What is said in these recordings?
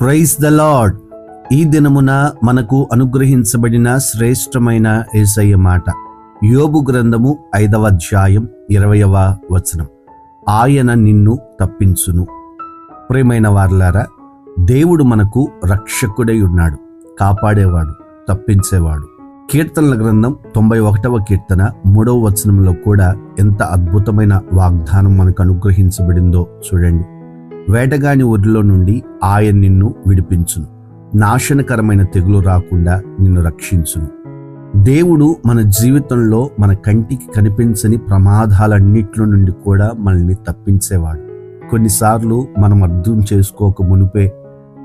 Praise the lord ఈ దినమున మనకు అనుగ్రహించబడిన శ్రేష్టమైన ఏసయ్య మాట. యోబు గ్రంథము ఐదవ అధ్యాయం ఇరవయవ వచనం. ఆయన నిన్ను తప్పించును. ప్రేమైన వార్లారా దేవుడు మనకు రక్షకుడై ఉన్నాడు కాపాడేవాడు తప్పించేవాడు. కీర్తనల గ్రంథం తొంభై ఒకటవ కీర్తన మూడవ వచనంలో కూడా ఎంత అద్భుతమైన వాగ్దానం మనకు అనుగ్రహించబడిందో చూడండి. వేటగాని ఒడిలో నుండి ఆయన నిన్ను విడిపించును. నాశనకరమైన తెగులు రాకుండా నిన్ను రక్షించును. దేవుడు మన జీవితంలో మన కంటికి కనిపించని ప్రమాదాలన్నిట్లో నుండి కూడా మనల్ని తప్పించేవాడు. కొన్నిసార్లు మనం అర్థం చేసుకోక మునిపే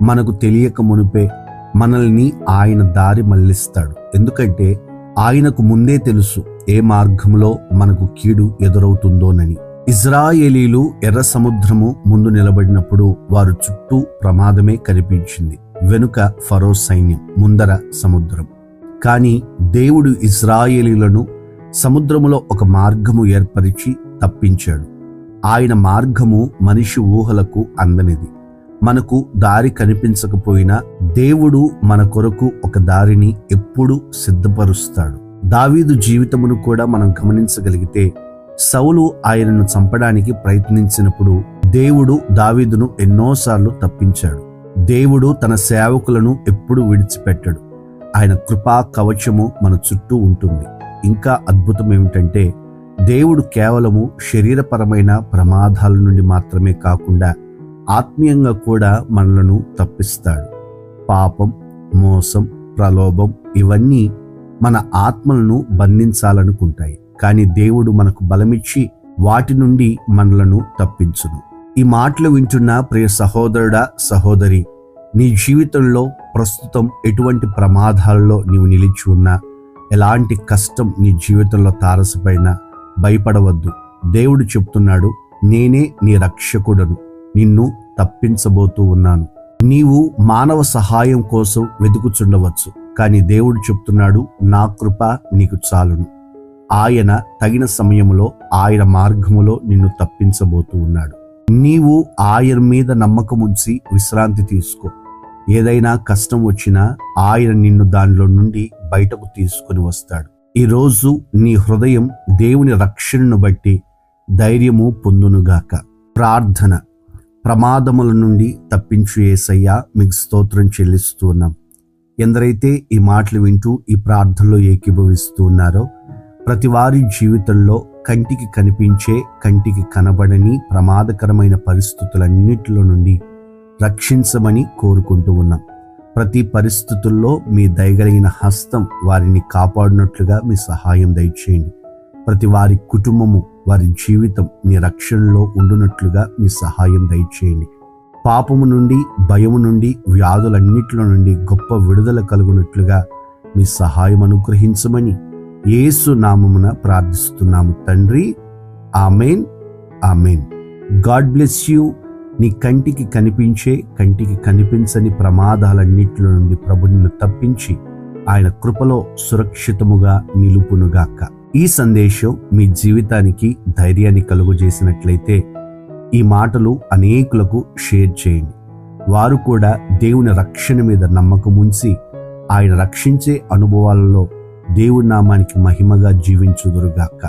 మనకు తెలియక మునిపే మనల్ని ఆయన దారి మళ్ళిస్తాడు ఎందుకంటే ఆయనకు ముందే తెలుసు ఏ మార్గంలో మనకు కీడు ఎదురవుతుందోనని. ఇజ్రాయేలీలు ఎర్ర సముద్రము ముందు నిలబడినప్పుడు వారు చుట్టూ ప్రమాదమే కనిపించింది. వెనుక ఫరో సైన్యం ముందర సముద్రం. కానీ దేవుడు ఇజ్రాయేలీలను సముద్రములో ఒక మార్గము ఏర్పరిచి తప్పించాడు. ఆయన మార్గము మనిషి ఊహలకు అందనిది. మనకు దారి కనిపించకపోయినా దేవుడు మన కొరకు ఒక దారిని ఎప్పుడూ సిద్ధపరుస్తాడు. దావీదు జీవితమును కూడా మనం గమనించగలిగితే సౌలు ఆయనను చంపడానికి ప్రయత్నించినప్పుడు దేవుడు దావీదును ఎన్నోసార్లు తప్పించాడు. దేవుడు తన సేవకులను ఎప్పుడు విడిచిపెట్టడు. ఆయన కృపా కవచము మన చుట్టూ ఉంటుంది. ఇంకా అద్భుతం ఏమిటంటే దేవుడు కేవలము శరీరపరమైన ప్రమాదాల నుండి మాత్రమే కాకుండా ఆత్మీయంగా కూడా మనలను తప్పిస్తాడు. పాపం మోసం ప్రలోభం ఇవన్నీ మన ఆత్మలను బంధించాలనుకుంటాయి. కానీ దేవుడు మనకు బలమిచ్చి వాటి నుండి మనలను తప్పించును. ఈ మాటలు వింటున్న ప్రియ సహోదరుడా సహోదరి నీ జీవితంలో ప్రస్తుతం ఎటువంటి ప్రమాదాల్లో నీవు నిలిచి ఉన్నా ఎలాంటి కష్టం నీ జీవితంలో తారసపైనా భయపడవద్దు. దేవుడు చెప్తున్నాడు నేనే నీ రక్షకుడను నిన్ను తప్పించబోతూ ఉన్నాను. నీవు మానవ సహాయం కోసం వెతుకుచుండవచ్చు కానీ దేవుడు చెప్తున్నాడు నా కృప నీకు చాలును. ఆయన తగిన సమయంలో ఆయన మార్గములో నిన్ను తప్పించబోతూ ఉన్నాడు. నీవు ఆయన మీద నమ్మకముంచి విశ్రాంతి తీసుకో. ఏదైనా కష్టం వచ్చినా ఆయన నిన్ను దానిలో నుండి బయటకు తీసుకుని వస్తాడు. ఈరోజు నీ హృదయం దేవుని రక్షణను బట్టి ధైర్యము పొందునుగాక. ప్రార్థన. ప్రమాదముల నుండి తప్పించు ఏసయ్యా మీకు స్తోత్రం చెల్లిస్తూ ఉన్నాం. ఎందరైతే ఈ మాటలు వింటూ ఈ ప్రార్థనలో ఏకీభవిస్తూ ఉన్నారో ప్రతి వారి జీవితంలో కంటికి కనిపించే కంటికి కనబడని ప్రమాదకరమైన పరిస్థితులన్నిటిలో నుండి రక్షించమని కోరుకుంటూ ఉన్నాం. ప్రతి పరిస్థితుల్లో మీ దయగలిగిన హస్తం వారిని కాపాడినట్లుగా మీ సహాయం దయచేయండి. ప్రతి వారి కుటుంబము వారి జీవితం మీ రక్షణలో ఉండునట్లుగా మీ సహాయం దయచేయండి. పాపము నుండి భయము నుండి వ్యాధులన్నిటిలో నుండి గొప్ప విడుదల కలుగునట్లుగా మీ సహాయం అనుగ్రహించమని యేసు నామమున ప్రార్థిస్తున్నాము తండ్రి. Amen. Amen. God bless you. నీ కంటికి కనిపించే కంటికి కనిపించని ప్రమాదాలన్నిటిలో నుండి ప్రభు నిన్ను తప్పించి ఆయన కృపలో సురక్షితముగా నిలుపునుగాక. ఈ సందేశం మీ జీవితానికి ధైర్యాన్ని కలుగజేసినట్లయితే ఈ మాటలు అనేకులకు షేర్ చేయండి. వారు కూడా దేవుని రక్షణ మీద నమ్మకం ఉంచి ఆయన రక్షించే అనుభవాలలో దేవుడి నామానికి మహిమగా జీవించుదురుగాక.